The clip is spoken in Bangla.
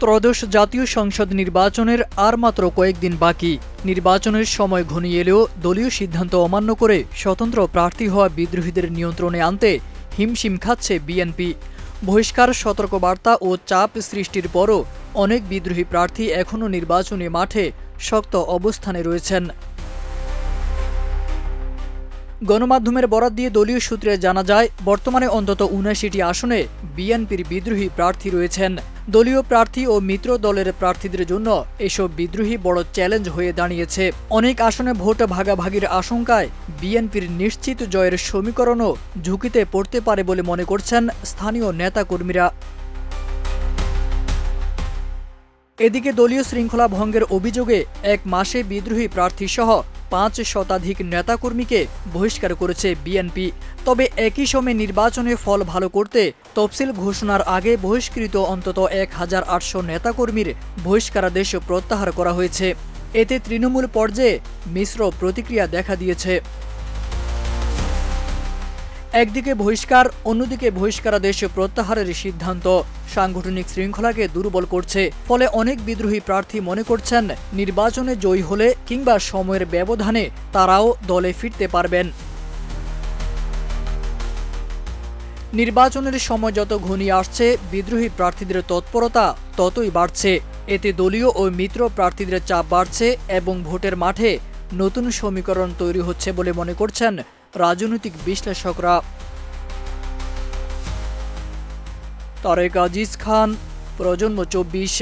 ত্রয়োদশ জাতীয় সংসদ নির্বাচনের আর মাত্র কয়েকদিন বাকি। নির্বাচনের সময় ঘনিয়ে এলেও দলীয় সিদ্ধান্ত অমান্য করে স্বতন্ত্র প্রার্থী হওয়া বিদ্রোহীদের নিয়ন্ত্রণে আনতে হিমশিম খাচ্ছে বিএনপি। বহিষ্কার, সতর্কবার্তা ও চাপ সৃষ্টির পরও অনেক বিদ্রোহী প্রার্থী এখনও নির্বাচনী মাঠে শক্ত অবস্থানে রয়েছেন। গণমাধ্যমের বরাত দিয়ে দলীয় সূত্রে জানা যায়, বর্তমানে অন্তত উনআশিটি আসনে বিএনপির বিদ্রোহী প্রার্থী রয়েছেন। দলীয় প্রার্থী ও মিত্র দলের প্রার্থীদের জন্য এসব বিদ্রোহী বড় চ্যালেঞ্জ হয়ে দাঁড়িয়েছে। অনেক আসনে ভোট ভাগাভাগির আশঙ্কায় বিএনপির নিশ্চিত জয়ের সমীকরণও ঝুঁকিতে পড়তে পারে বলে মনে করছেন স্থানীয় নেতাকর্মীরা। এদিকে দলীয় শৃঙ্খলা ভঙ্গের অভিযোগে এক মাসে বিদ্রোহী প্রার্থী সহ পাঁচ শতাধিক নেতাকর্মীকে বহিষ্কার করেছে বিএনপি। তবে একই সময়ে নির্বাচনে ফল ভালো করতে তফসিল ঘোষণার আগে বহিষ্কৃত অন্তত এক হাজার আটশো নেতাকর্মীর বহিষ্কারাদেশ প্রত্যাহার করা হয়েছে। এতে তৃণমূল পর্যায়ে মিশ্র প্রতিক্রিয়া দেখা দিয়েছে। একদিকে বহিষ্কার, অন্যদিকে বহিষ্কারাদেশ প্রত্যাহারের সিদ্ধান্ত। সাংগঠনিক শৃঙ্খলাকে দুর্বল করছে, ফলে অনেক বিদ্রোহী প্রার্থী মনে করছেন নির্বাচনে জয়ী হলে কিংবা সময়ের ব্যবধানে তারাও দলে ফিরতে পারবেন। নির্বাচনের সময় যত ঘনিয়ে আসছে বিদ্রোহী প্রার্থীদের তৎপরতা, ততই বাড়ছে। এতে দলীয় ও মিত্র প্রার্থীদের চাপ বাড়ছে এবং ভোটের মাঠে নতুন সমীকরণ তৈরি হচ্ছে বলে মনে করছেন রাজনৈতিক বিশ্লেষকরা। তারেক আজিজ খান প্রজন্ম চব্বিশ।